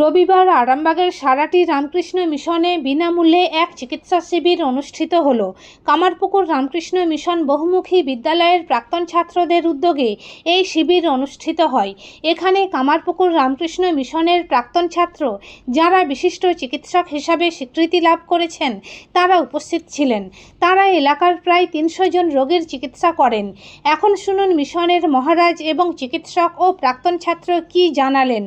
রবিবার আরামবাগের সারাটি রামকৃষ্ণ মিশনে বিনামূল্যে এক চিকিৎসা শিবির অনুষ্ঠিত হল। কামারপুকুর রামকৃষ্ণ মিশন বহুমুখী বিদ্যালয়ের প্রাক্তন ছাত্রদের উদ্যোগে এই শিবির অনুষ্ঠিত হয়। এখানে কামারপুকুর রামকৃষ্ণ মিশনের প্রাক্তন ছাত্র, যারা বিশিষ্ট চিকিৎসক হিসাবে স্বীকৃতি লাভ করেছেন, তারা উপস্থিত ছিলেন। তারা এলাকার প্রায় তিনশো জন রোগীর চিকিৎসা করেন। এখন শুনুন মিশনের মহারাজ এবং চিকিৎসক ও প্রাক্তন ছাত্র কি জানালেন।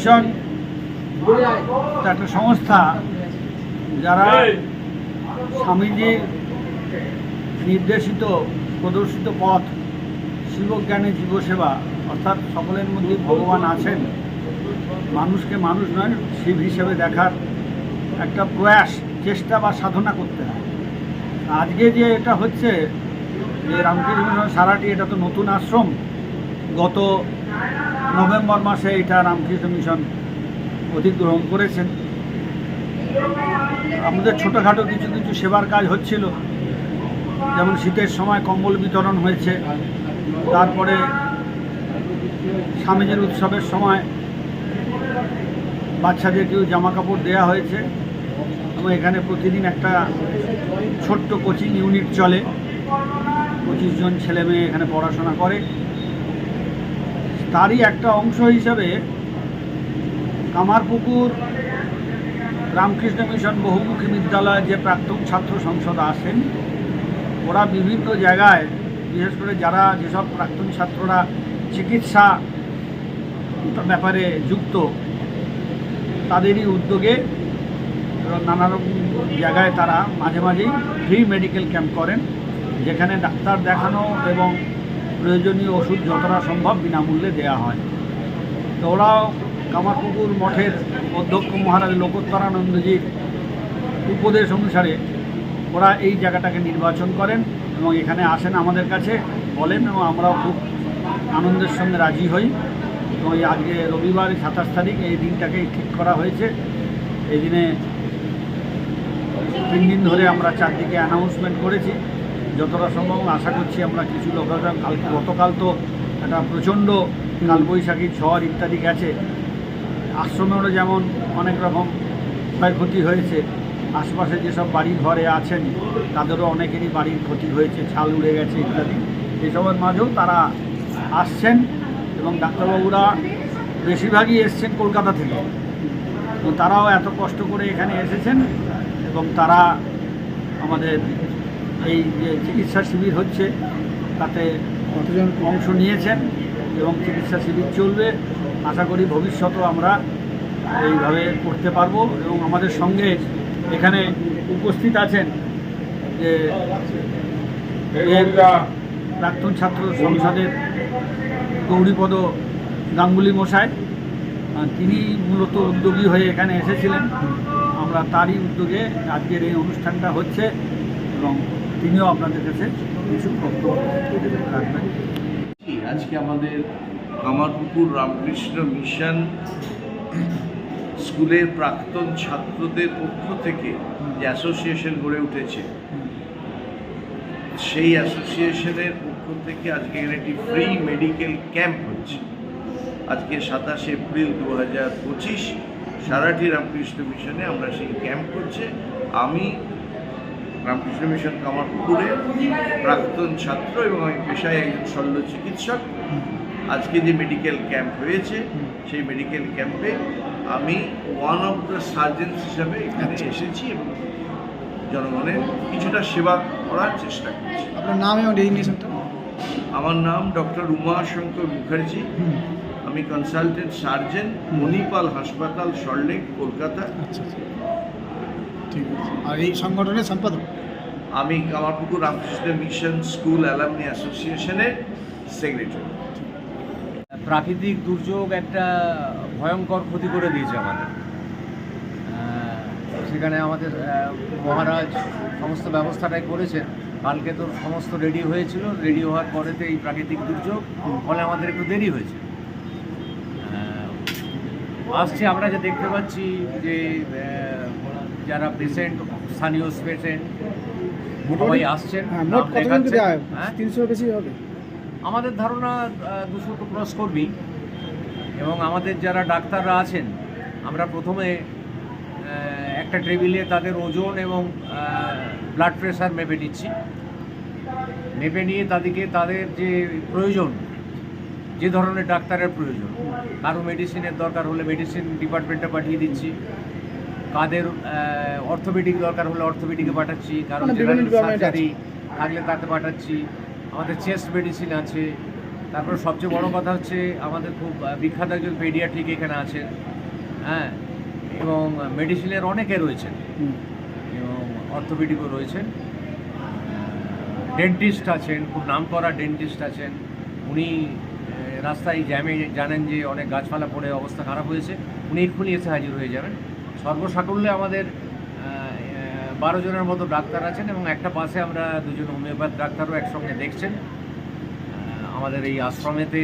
মিশন একটা সংস্থা যারা স্বামীজির নির্দেশিত প্রদর্শিত পথ শিবজ্ঞানে জীবসেবা অর্থাৎ সকলের মধ্যে ভগবান আছেন মানুষকে মানুষ নয় শিব হিসেবে দেখার একটা প্রয়াস চেষ্টা বা সাধনা করতে হয়। আজকে যে এটা হচ্ছে যে রামকৃষ্ণ সারাটি এটা তো নতুন আশ্রম গত নভেম্বর মাসে এটা রামকৃষ্ণ মিশন অধিগ্রহণ করেছেন। আমাদের ছোটোখাটো কিছু কিছু সেবার কাজ হচ্ছিল। যেমন শীতের সময় কম্বল বিতরণ হয়েছে। তারপরে স্বামীজির উৎসবের সময় বাচ্চাদেরকেও জামা কাপড় দেওয়া হয়েছে এবং এখানে প্রতিদিন একটা ছোট্ট কোচিং ইউনিট চলে। পঁচিশ জন ছেলে মেয়ে এখানে পড়াশোনা করে। তারই একটা অংশ হিসাবে কামারপুকুর রামকৃষ্ণ মিশন বহুমুখী বিদ্যালয়ে যে প্রাক্তন ছাত্র সংসদ আসেন ওরা বিভিন্ন জায়গায়, বিশেষ করে যারা যেসব প্রাক্তন ছাত্ররা চিকিৎসা ব্যাপারে যুক্ত, তাদেরই উদ্যোগে নানা রকম জায়গায় তারা মাঝে মাঝেই ফ্রি মেডিকেল ক্যাম্প করেন, যেখানে ডাক্তার দেখানো এবং প্রয়োজনীয় ওষুধ যতটা সম্ভব বিনামূল্যে দেওয়া হয়। তো ওরাও কামারপুকুর মঠের অধ্যক্ষ মহারাজ লোকোত্তরানন্দজির উপদেশ অনুসারে ওরা এই জায়গাটাকে নির্বাচন করেন এবং এখানে আসেন আমাদের কাছে, বলেন এবং আমরাও খুব আনন্দের সঙ্গে রাজি হই। এবং এই আজকে রবিবার সাতাশ তারিখ এই দিনটাকেই ঠিক করা হয়েছে। এই দিনে তিন দিন ধরে আমরা চারদিকে অ্যানাউন্সমেন্ট করেছি। যতটা সম্ভব, আশা করছি আমরা কিছু লোকেরা কালকে গতকাল তো একটা প্রচণ্ড কালবৈশাখী ঝড় ইত্যাদি গেছে। আশ্রমেরও যেমন অনেক রকম ক্ষয়ক্ষতি হয়েছে, আশপাশে যেসব বাড়ি ঘরে আছেন, তাদেরও অনেকেরই বাড়ির ক্ষতি হয়েছে, ছাল উড়ে গেছে ইত্যাদি। এসবের মাঝেও তারা আসছেন এবং ডাক্তারবাবুরা বেশিরভাগই এসছেন কলকাতা থেকে। তারাও এত কষ্ট করে এখানে এসেছেন এবং তারা আমাদের এই যে চিকিৎসা শিবির হচ্ছে, তাতে কতজন অংশ নিয়েছেন এবং চিকিৎসা শিবির চলবে, আশা করি ভবিষ্যতেও আমরা এইভাবে করতে পারব এবং আমাদের সঙ্গে এখানে উপস্থিত আছেন যে প্রাক্তন ছাত্র সংসদের গৌরীপদ গাঙ্গুলি মশাই তিনি মূলত উদ্যোগী হয়ে এখানে এসেছিলেন। আমরা তারই উদ্যোগে আজকের এই অনুষ্ঠানটা হচ্ছে এবং তিনিও আপনাদের কাছে কিছু বক্তব্য রাখবেন আজকে আমাদের কামারপুকুর রামকৃষ্ণ মিশন স্কুলের প্রাক্তন ছাত্রদের পক্ষ থেকে যে অ্যাসোসিয়েশন গড়ে উঠেছে, সেই অ্যাসোসিয়েশনের পক্ষ থেকে আজকে এখানে একটি ফ্রি মেডিকেল ক্যাম্প হচ্ছে। আজকে সাতাশে এপ্রিল দু হাজার পঁচিশ সারাটি রামকৃষ্ণ মিশনে আমরা সেই ক্যাম্প করছে। আমি রামকৃষ্ণ মিশন কামারপুকুরের প্রাক্তন ছাত্র এবং আমি পেশায় একজন শল্য চিকিৎসক। আজকে যে মেডিকেল ক্যাম্প হয়েছে সেই মেডিকেল ক্যাম্পে আমি ওয়ান অফ দ্য সার্জেন্স হিসাবে এখানে এসেছি এবং জনগণের কিছুটা সেবা করার চেষ্টা করছি। আপনার নাম এবং ডেজিগনেশনটা আমার নাম ডক্টর উমাশঙ্কর মুখার্জি। আমি কনসালটেন্ট সার্জন মণিপাল হাসপাতাল সল্টলেক কলকাতা। আচ্ছা আচ্ছা। ঠিক আছে। আর এই সংগঠনের সম্পাদক? আমি Kamarpukur Ramakrishna mission school alumni অ্যাসোসিয়েশনের সেক্রেটারি। প্রাকৃতিক দুর্যোগ একটা ভয়ঙ্কর ক্ষতি করে দিয়েছে আমাদের। সেখানে আমাদের মহারাজ সমস্ত ব্যবস্থাটাই করেছেন। কালকে তো সমস্ত রেডি হয়েছিল। রেডি হওয়ার পরেতে এই প্রাকৃতিক দুর্যোগ ফলে আমাদের একটু দেরি হয়েছে। আসছে আমরা যে দেখতে পাচ্ছি যে যারা পেশেন্ট স্থানীয় পেশেন্ট সবাই আসছেন হ্যাঁ হয়? তিনশোর বেশি হবে। আমাদের ধারণা দুশো তো ক্রস করবি এবং আমাদের যারা ডাক্তাররা আছেন আমরা প্রথমে একটা টেবিলে তাদের ওজন এবং ব্লাড প্রেশার মেপে নিচ্ছি। মেপে নিয়ে তাদেরকে তাদের যে প্রয়োজন যে ধরনের ডাক্তারের প্রয়োজন কারও মেডিসিনের দরকার হলে মেডিসিন ডিপার্টমেন্টে পাঠিয়ে দিচ্ছি। কাদের অর্থোপেডিক দরকার হলে অর্থোপেডিকে পাঠাচ্ছি কারও মানে জেনারেল সার্জারি থাকলে তাতে পাঠাচ্ছি। আমাদের চেস্ট মেডিসিন আছে। তারপরে সবচেয়ে বড় কথা হচ্ছে আমাদের খুব বিখ্যাত একজন পেডিয়াট্রিক এখানে আছেন হ্যাঁ? এবং মেডিসিনের অনেকে রয়েছেন। এবং অর্থোপেডিকও রয়েছেন। ডেন্টিস্ট আছেন খুব নামকরা ডেন্টিস্ট আছেন। উনি রাস্তায় জ্যামে জানেন যে অনেক গাছপালা পড়ে অবস্থা খারাপ হয়েছে। উনি এক্ষুনি এসে হাজির হয়ে যাবেন। সর্বসাকুল্যে আমাদের বারো জনের মতো ডাক্তার আছেন এবং একটা পাশে আমরা দুজন হোমিওপ্যাথ ডাক্তারও একসঙ্গে দেখছেন। আমাদের এই আশ্রমেতে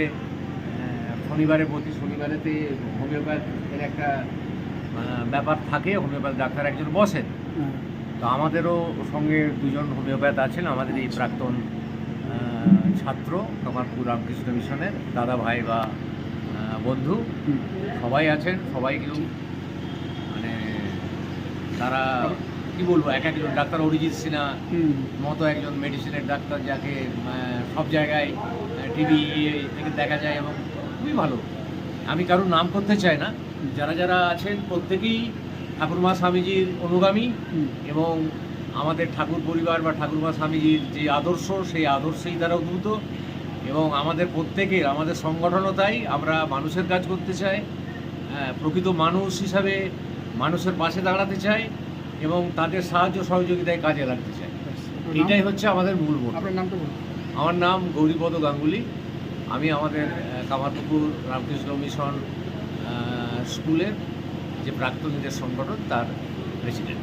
শনিবারে প্রতি শনিবারেতে হোমিওপ্যাথের একটা ব্যাপার থাকে হোমিওপ্যাথ ডাক্তার একজন বসেন। তো আমাদেরও সঙ্গে দুজন হোমিওপ্যাথ আছেন আমাদের এই প্রাক্তন আহ, ছাত্র কামারপুর রামকৃষ্ণ মিশনের দাদা ভাই বা বন্ধু। সবাই আছেন সবাই কেউ তারা কি বলব এক একজন ডাক্তার অরিজিৎ সিনহা। মতো একজন মেডিসিনের ডাক্তার যাকে সব জায়গায় টিভি থেকে দেখা যায় এবং খুবই ভালো। আমি কারোর নাম করতে চাই না। যারা যারা আছেন প্রত্যেকেই ঠাকুরমা স্বামীজির অনুগামী এবং আমাদের ঠাকুর পরিবার বা ঠাকুরমা স্বামীজির যে আদর্শ সেই আদর্শেই তারা উদ্ভূত এবং আমাদের প্রত্যেকের আমাদের সংগঠনও তাই। আমরা মানুষের কাজ করতে চাই। হ্যাঁ, প্রকৃত মানুষ হিসাবে মানুষের পাশে দাঁড়াতে চাই এবং তাদের সাহায্য সহযোগিতায় কাজে লাগতে চাই। এটাই হচ্ছে আমাদের মূল মন্ত্র। আপনার নামটা বলুন। আমার নাম গৌরীপদ গাঙ্গুলি। আমি আমাদের কামারপুকুর রামকৃষ্ণ মিশন স্কুলের যে প্রাক্তনীদের সংগঠন তার প্রেসিডেন্ট